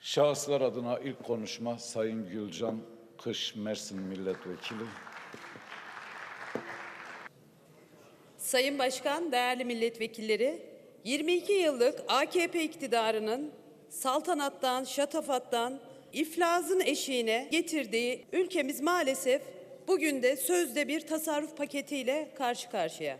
Şahıslar adına ilk konuşma Sayın Gülcan Kış Mersin Milletvekili. Sayın Başkan, değerli milletvekilleri, 22 yıllık AKP iktidarının saltanattan, şatafattan, iflasın eşiğine getirdiği ülkemiz maalesef bugün de sözde bir tasarruf paketiyle karşı karşıya.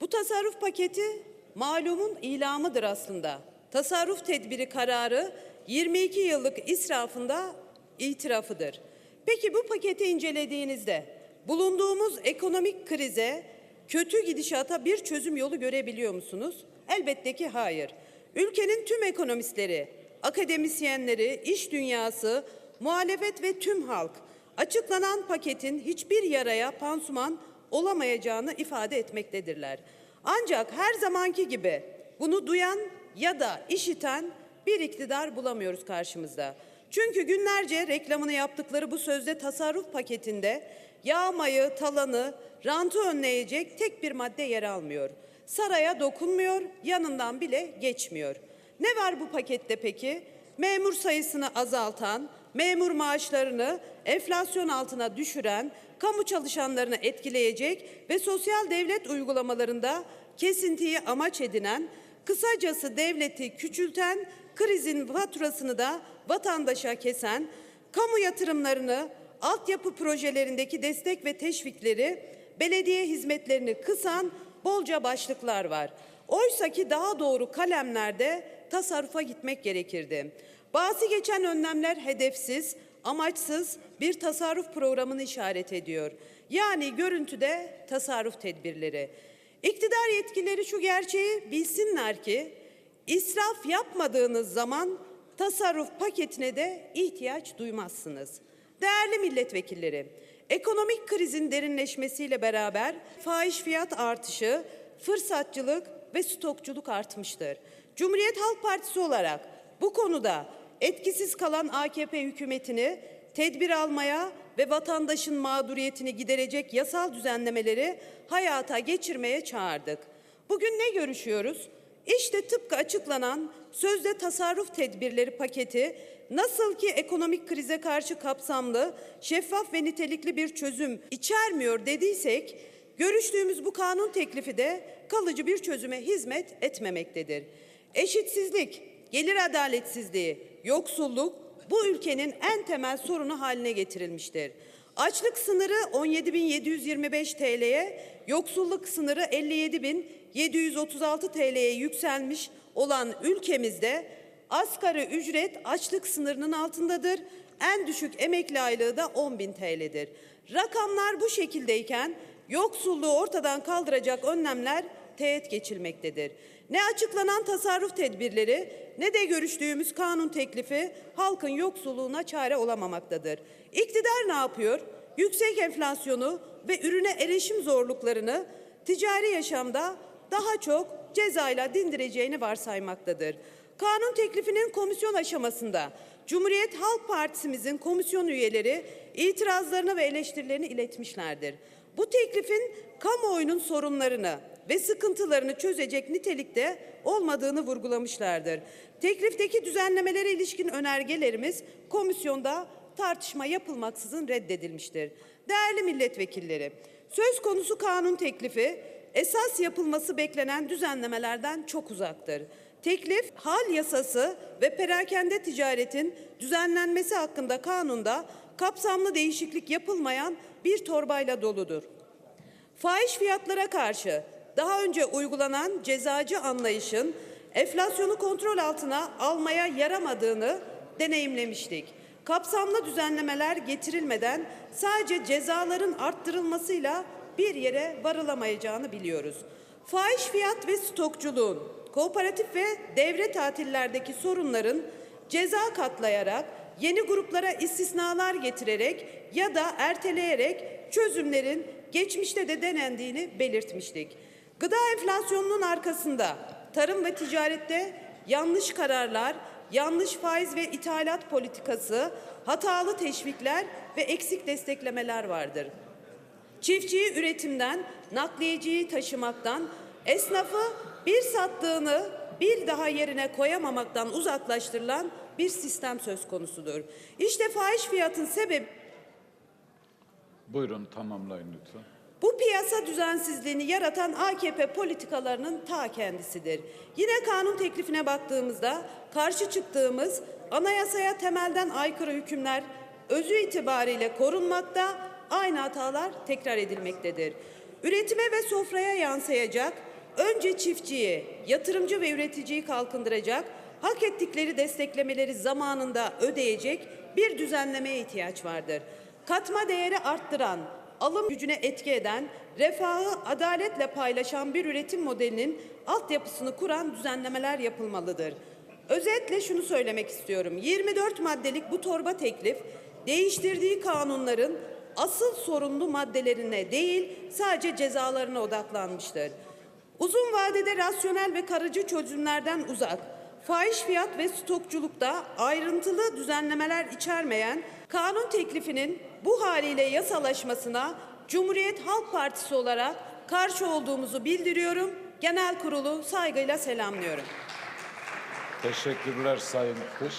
Bu tasarruf paketi malumun ilamıdır aslında. Tasarruf tedbiri kararı 22 yıllık israfında itirafıdır. Peki bu paketi incelediğinizde bulunduğumuz ekonomik krize, kötü gidişata bir çözüm yolu görebiliyor musunuz? Elbette ki hayır. Ülkenin tüm ekonomistleri, akademisyenleri, iş dünyası, muhalefet ve tüm halk açıklanan paketin hiçbir yaraya pansuman olamayacağını ifade etmektedirler. Ancak her zamanki gibi bunu duyan ya da işiten bir iktidar bulamıyoruz karşımızda. Çünkü günlerce reklamını yaptıkları bu sözde tasarruf paketinde yağmayı, talanı, rantı önleyecek tek bir madde yer almıyor. Saraya dokunmuyor, yanından bile geçmiyor. Ne var bu pakette peki? Memur sayısını azaltan, memur maaşlarını enflasyon altına düşüren, kamu çalışanlarını etkileyecek ve sosyal devlet uygulamalarında kesintiyi amaç edinen, kısacası devleti küçülten, krizin faturasını da vatandaşa kesen, kamu yatırımlarını, altyapı projelerindeki destek ve teşvikleri, belediye hizmetlerini kısan bolca başlıklar var. Oysa ki daha doğru kalemlerde tasarrufa gitmek gerekirdi. Bazı geçen önlemler hedefsiz, amaçsız bir tasarruf programını işaret ediyor. Yani görüntüde tasarruf tedbirleri. İktidar yetkileri şu gerçeği bilsinler ki israf yapmadığınız zaman tasarruf paketine de ihtiyaç duymazsınız. Değerli milletvekilleri, ekonomik krizin derinleşmesiyle beraber fahiş fiyat artışı, fırsatçılık ve stokçuluk artmıştır. Cumhuriyet Halk Partisi olarak bu konuda etkisiz kalan AKP hükümetini tedbir almaya ve vatandaşın mağduriyetini giderecek yasal düzenlemeleri hayata geçirmeye çağırdık. Bugün ne görüşüyoruz? İşte tıpkı açıklanan sözde tasarruf tedbirleri paketi nasıl ki ekonomik krize karşı kapsamlı, şeffaf ve nitelikli bir çözüm içermiyor dediysek, görüştüğümüz bu kanun teklifi de kalıcı bir çözüme hizmet etmemektedir. Eşitsizlik, gelir adaletsizliği, yoksulluk bu ülkenin en temel sorunu haline getirilmiştir. Açlık sınırı 17.725 TL'ye, yoksulluk sınırı 57.736 TL'ye yükselmiş olan ülkemizde asgari ücret açlık sınırının altındadır. En düşük emekli aylığı da 10.000 TL'dir. Rakamlar bu şekildeyken yoksulluğu ortadan kaldıracak önlemler teğet geçilmektedir. Ne açıklanan tasarruf tedbirleri ne de görüştüğümüz kanun teklifi halkın yoksulluğuna çare olamamaktadır. İktidar ne yapıyor? Yüksek enflasyonu ve ürüne erişim zorluklarını ticari yaşamda daha çok cezayla dindireceğini varsaymaktadır. Kanun teklifinin komisyon aşamasında Cumhuriyet Halk Partimizin komisyon üyeleri itirazlarını ve eleştirilerini iletmişlerdir. Bu teklifin kamuoyunun sorunlarını ve sıkıntılarını çözecek nitelikte olmadığını vurgulamışlardır. Teklifteki düzenlemelere ilişkin önergelerimiz komisyonda tartışma yapılmaksızın reddedilmiştir. Değerli milletvekilleri, söz konusu kanun teklifi esas yapılması beklenen düzenlemelerden çok uzaktır. Teklif, hal yasası ve perakende ticaretin düzenlenmesi hakkında kanunda kapsamlı değişiklik yapılmayan bir torbayla doludur. Fahiş fiyatlara karşı daha önce uygulanan cezacı anlayışın enflasyonu kontrol altına almaya yaramadığını deneyimlemiştik. Kapsamlı düzenlemeler getirilmeden sadece cezaların arttırılmasıyla bir yere varılamayacağını biliyoruz. Fahiş fiyat ve stokçuluğun, kooperatif ve devre tatillerdeki sorunların ceza katlayarak, yeni gruplara istisnalar getirerek ya da erteleyerek çözümlerin geçmişte de denendiğini belirtmiştik. Gıda enflasyonunun arkasında tarım ve ticarette yanlış kararlar, yanlış faiz ve ithalat politikası, hatalı teşvikler ve eksik desteklemeler vardır. Çiftçiyi üretimden, nakliyeciyi taşımaktan, esnafı bir sattığını bir daha yerine koyamamaktan uzaklaştırılan bir sistem söz konusudur. İşte fahiş fiyatın sebebi Buyurun tamamlayın lütfen. Bu piyasa düzensizliğini yaratan AKP politikalarının ta kendisidir. Yine kanun teklifine baktığımızda karşı çıktığımız anayasaya temelden aykırı hükümler özü itibariyle korunmakta, aynı hatalar tekrar edilmektedir. Üretime ve sofraya yansıyacak, önce çiftçiyi, yatırımcı ve üreticiyi kalkındıracak, hak ettikleri desteklemeleri zamanında ödeyecek bir düzenlemeye ihtiyaç vardır. Katma değeri arttıran, alım gücüne etki eden, refahı adaletle paylaşan bir üretim modelinin altyapısını kuran düzenlemeler yapılmalıdır. Özetle şunu söylemek istiyorum. 24 maddelik bu torba teklif değiştirdiği kanunların asıl sorunlu maddelerine değil sadece cezalarına odaklanmıştır. Uzun vadede rasyonel ve karıcı çözümlerden uzak, fahiş fiyat ve stokçulukta ayrıntılı düzenlemeler içermeyen kanun teklifinin bu haliyle yasalaşmasına Cumhuriyet Halk Partisi olarak karşı olduğumuzu bildiriyorum. Genel kurulu saygıyla selamlıyorum. Teşekkürler Sayın Kış.